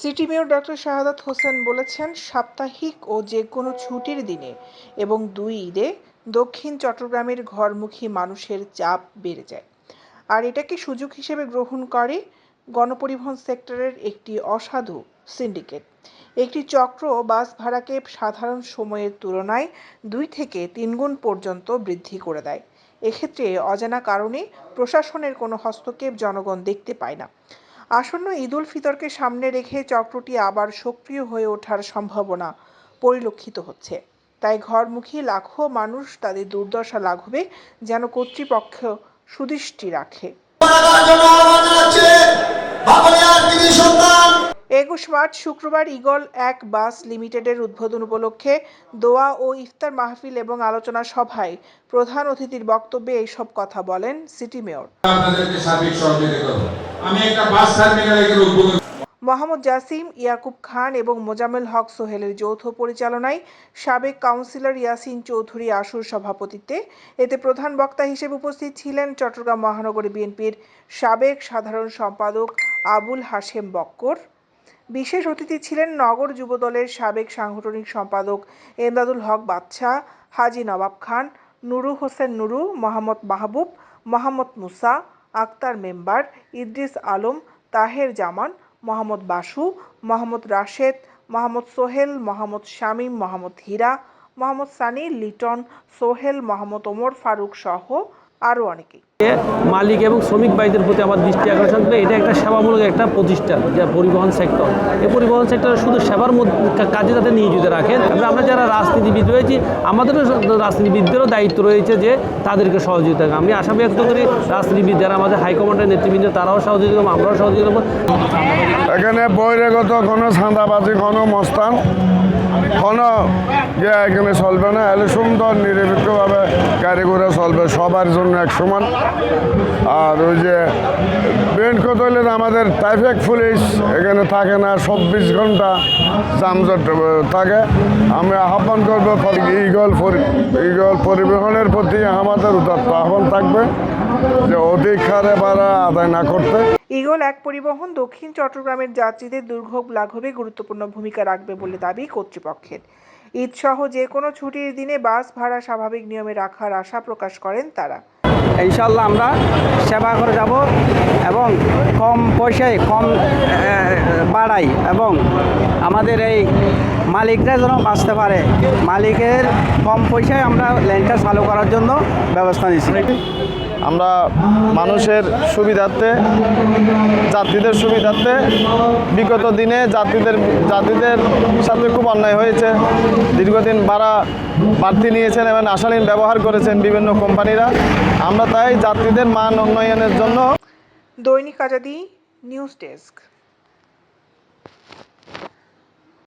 City mayor doctor Shahadat Hossain বলেছেন, সাপ্তাহিক ও যে কোনো ছুটির দিনে এবং দুই ঈদে দক্ষিণ চট্টগ্রামের ঘরমুখী মানুষের চাপ বেড়ে যায়। আর এটাকে সুযোগ হিসেবে গ্রহণ করে গণপরিবহন সেক্টরের একটি অসাধু সিন্ডিকেট। একটি চক্র বাস ভাড়াকে সাধারণ সময়ের তুলনায় দুই থেকে তিনগুণ পর্যন্ত বৃদ্ধি করে দেয়। এক্ষেত্রে অজানা কারণে প্রশাসনের কোনো হস্তক্ষেপ জনগণ দেখতে পায় না। আসন্ন ঈদুল ফিতরকে সামনে রেখে চক্রটি আবার সক্রিয় হয়ে ওঠার সম্ভাবনা পরিলক্ষিত হচ্ছে। তাই ঘরমুখী লাখো মানুষ তাদের দুর্দশা লাঘবে, যেন কর্তৃপক্ষ সুদৃষ্টি রাখে। একুশ মার্চ শুক্রবার ইগল এক বাস লিমিটেডের উদ্বোধন উপলক্ষে দোয়া ও ইফতার মাহফিল এবং আলোচনা সভায় প্রধান অতিথির বক্তব্যে এইসব কথা বলেন সিটি মেয়র। মোহাম্মদ জাসিম ইয়াকুব খান এবং মোজামেল হক সোহেলের যৌথ পরিচালনায় সাবেক কাউন্সিলর ইয়াসিন চৌধুরী আশুর সভাপতিত্বে এতে প্রধান বক্তা হিসেবে উপস্থিত ছিলেন চট্টগ্রাম মহানগরী বিএনপির সাবেক সাধারণ সম্পাদক আবুল হাশেম বক্কর বিশেষ অতিথি ছিলেন নগর যুবদলের সাবেক সাংগঠনিক সম্পাদক এমদাদুল হক বাদশাহ, হাজি নবাব খান, নুরু হোসেন নুরু, মোহাম্মদ মাহবুব, মোহাম্মদ মুসা, আক্তার মেম্বার ইদ্রিস আলম, তাহের জামান, মোহাম্মদ বাসু, মোহাম্মদ রাশেদ, মোহাম্মদ সোহেল, মোহাম্মদ শামীম, মোহাম্মদ হীরা, মোহাম্মদ সানি, লিটন, সোহেল, মোহাম্মদ ওমর ফারুক সহ আরও অনেকেই। মালিক এবং শ্রমিক ভাইদের প্রতি আমার দৃষ্টি আকর্ষণ করে এটা একটা সেবামূলক একটা প্রতিষ্ঠান, যা পরিবহন সেক্টর এই পরিবহন সেক্টর শুধু সেবার কাজে যাতে নিয়োজিত রাখেন এবং আমরা যারা রাজনীতিবিদ রয়েছি, আমাদেরও রাজনীতিবিদদেরও দায়িত্ব রয়েছে যে তাদেরকে সহযোগিতা। আমি আশা ব্যক্ত করি রাজনীতিবিদ যারা আমাদের হাইকমান্ডের নেতৃবৃন্দ, তারাও সহযোগিতা করব আমরাও সহযোগিতা করব এখানে বহিরাগত কোনো ছাঁদাবাজি কোনো মস্তান কোনো ইয়ে এখানে চলবে না, এলে সুন্দর, নিরপেক্ষভাবে গাড়ি ঘোড়া চলবে, সবার জন্য এক সমান। আর ওই যে মেন কথা হইলে আমাদের ট্রাফিক পুলিশ এখানে থাকে না, চব্বিশ ঘণ্টা যানজট থাকে। আমি আহ্বান করব ইগল ইগল পরিবহনের প্রতি আমাদের উদাত্ত আহ্বান থাকবে। যে অধিক হারে ভাড়া আদায় না করতে। ইগল এক পরিবহন দক্ষিণ চট্টগ্রামের যাত্রীদের দুর্ভোগ লাঘবে গুরুত্বপূর্ণ ভূমিকা রাখবে বলে দাবি কর্তৃপক্ষের। ঈদসহ যে কোনো ছুটির দিনে বাস ভাড়া স্বাভাবিক নিয়মে রাখার আশা প্রকাশ করেন তারা। ইনশাল্লাহ আমরা সেবা করে যাব এবং কম পয়সায় কম বাড়াই এবং আমাদের এই মালিকরা যেন বাঁচতে পারে। মালিকের কম পয়সায় আমরা লেনটা চালু করার জন্য ব্যবস্থা নিচ্ছি আমরা মানুষের সুবিধার্থে, যাত্রীদের সুবিধার্থে বিগত দিনে যাত্রীদের যাত্রীদের সাথে খুব অন্যায় হয়েছে। দীর্ঘদিন ভাড়া বাড়তি নিয়েছেন এবং আশালীন ব্যবহার করেছেন বিভিন্ন কোম্পানিরা। আমরা তাই যাত্রীদের মান উন্নয়নের জন্য দৈনিক আজাদি নিউজ ডেস্ক।